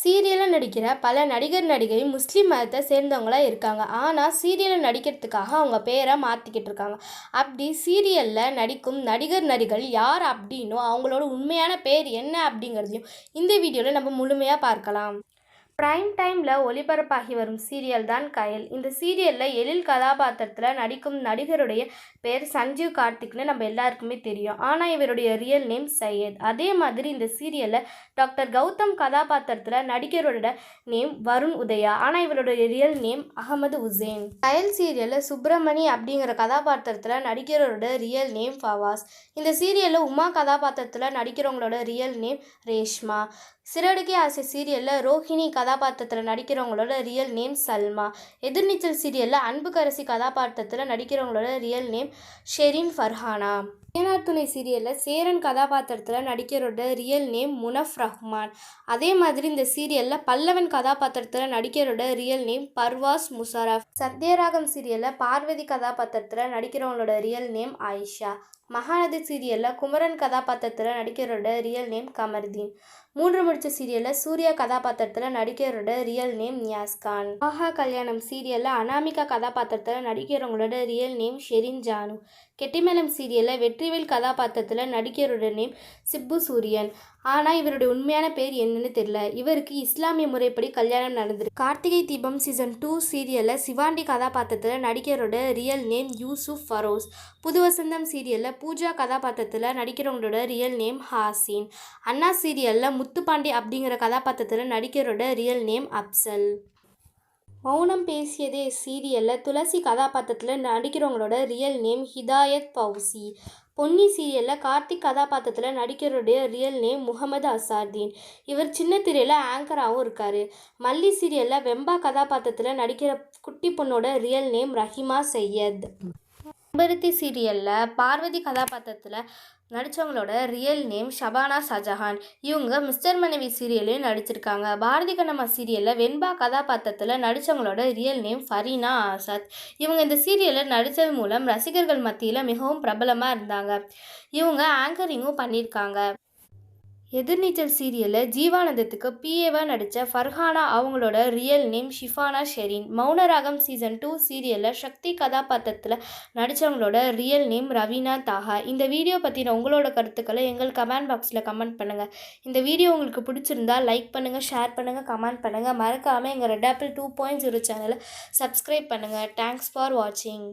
சீரியலில் நடிக்கிற பல நடிகர் நடிகை முஸ்லீம் மதத்தை சேர்ந்தவங்களா இருக்காங்க. ஆனால் சீரியலில் நடிக்கிறதுக்காக அவங்க பேரை மாற்றிக்கிட்டு இருக்காங்க. அப்படி சீரியலில் நடிக்கும் நடிகர் நடிகள் யார் அப்படின்னும் அவங்களோட உண்மையான பேர் என்ன அப்படிங்கிறதையும் இந்த வீடியோவில் நம்ம முழுமையாக பார்க்கலாம். ப்ரைம் டைமில் ஒளிபரப்பாகி வரும் சீரியல் தான் கயல். இந்த சீரியலில் எழில் கதாபாத்திரத்தில் நடிக்கும் நடிகருடைய பேர் சஞ்சீவ் கார்த்திக்னு நம்ம எல்லாருக்குமே தெரியும். ஆனால் இவருடைய ரியல் நேம் சையத். அதே மாதிரி இந்த சீரியலில் டாக்டர் கௌதம் கதாபாத்திரத்தில் நடிகரோட நேம் வருண் உதயா. ஆனால் இவருடைய ரியல் நேம் அகமது உசேன். கயல் சீரியலில் சுப்பிரமணி அப்படிங்கிற கதாபாத்திரத்தில் நடிகரோட ரியல் நேம் ஃபவாஸ். இந்த சீரியலில் உமா கதாபாத்திரத்தில் நடிக்கிறவங்களோட ரியல் நேம் ரேஷ்மா. சிறடுகே ஆசை சீரியலில் ரோஹிணி கதாபாத்திரத்தில் நடிக்கிறவங்களோட ரியல் நேம் சல்மா. எதிர்நீச்சல் சீரியலில் அன்புக்கரசி கதாபாத்திரத்தில் நடிக்கிறவங்களோட ரியல் நேம் ஷெரின் ஃபர்ஹானா. ஏனார் துணை சீரியலில் சேரன் கதாபாத்திரத்தில் நடிக்கிறோட ரியல் நேம் முனஃப் ரஹ்மான். அதே மாதிரி இந்த சீரியலில் பல்லவன் கதாபாத்திரத்தில் நடிக்கிறோட ரியல் நேம் பர்வாஸ் முஷாரஃப். சத்யராகம் சீரியலில் பார்வதி கதாபாத்திரத்தில் நடிக்கிறவங்களோட ரியல் நேம் ஆயிஷா. மகாநதி சீரியலில் குமரன் கதாபாத்திரத்தில் நடிக்கிறோட ரியல் நேம் கமர்தீன். மூன்று முடிச்ச சீரியலில் சூர்யா கதாபாத்திரத்தில் நடிக்கிறவரோட ரியல் நேம் நியாஸ்கான் ஆஹா கல்யாணம் சீரியலில் அனாமிகா கதாபாத்திரத்தில் நடிக்கிறவங்களோட ரியல் நேம் ஷெரின் ஜானு. கெட்டிமேளம் சீரியலில் வெற்றிவேல் கதாபாத்திரத்தில் நடிக்கிறோட நேம் சிப்பு சூரியன். ஆனால் இவருடைய உண்மையான பேர் என்னன்னு தெரியல. இவருக்கு இஸ்லாமிய முறைப்படி கல்யாணம் நடந்திருக்கு. கார்த்திகை தீபம் சீசன் டூ சீரியலில் சிவாண்டி கதாபாத்திரத்தில் நடிக்கிறோட ரியல் நேம் யூசுப் ஃபரோஸ். புது வசந்தம் சீரியலில் பூஜா கதாபாத்திரத்தில் நடிக்கிறவங்களோட ரியல் நேம் ஹாசின். அண்ணா சீரியலில் முத்துப்பாண்டி அப்படிங்கிற கதாபாத்திரத்தில் நடிக்கிறோட ரியல் நேம் அப்சல். மௌனம் பேசியதே சீரியலில் துளசி கதாபாத்திரத்தில் நடிக்கிறவங்களோட ரியல் நேம் ஹிதாயத் பவுசி பொன்னி சீரியலில் கார்த்திக் கதாபாத்திரத்தில் நடிக்கிறோடைய ரியல் நேம் முகமது அசார்தீன். இவர் சின்ன திரையில் ஆங்கராகவும் இருக்கார். மல்லி சீரியலில் வெம்பா கதாபாத்திரத்தில் நடிக்கிற குட்டி பொண்ணோட ரியல் நேம் ரஹிமா சையத். அக்பருத்தி சீரியலில் பார்வதி கதாபாத்திரத்தில் நடித்தவங்களோட ரியல் நேம் ஷபானா ஷாஜஹான். இவங்க மிஸ்டர் மனைவி சீரியல்லையும் நடிச்சிருக்காங்க. பாரதி கண்ணம்மா சீரியலில் வெண்பா கதாபாத்திரத்தில் நடித்தவங்களோட ரியல் நேம் ஃபரீனா ஆசாத். இவங்க இந்த சீரியலில் நடித்தது மூலம் ரசிகர்கள் மத்தியில் மிகவும் பிரபலமாக இருந்தாங்க. இவங்க ஆங்கரிங்கும் பண்ணியிருக்காங்க. எதிர்நீச்சல் சீரியலில் ஜீவானந்தத்துக்கு பிஏவாக நடித்த ஃபர்ஹானா அவங்களோட real name Shifana Shereen. Mounaragam season two சீரியலில் சக்தி கதாபாத்திரத்தில் நடித்தவங்களோட ரியல் நேம் ரவீனா தாஹா இந்த வீடியோ பற்றின உங்களோட கருத்துக்களை எங்கள் கமெண்ட் பாக்ஸில் கமெண்ட் பண்ணுங்கள் இந்த வீடியோ உங்களுக்கு பிடிச்சிருந்தா லைக் பண்ணுங்கள் ஷேர் பண்ணுங்கள் கமெண்ட் பண்ணுங்கள் மறக்காமல் எங்கள் red apple two point zero சேனலை சப்ஸ்கிரைப் பண்ணுங்கள் தேங்க்ஸ் ஃபார் வாட்சிங்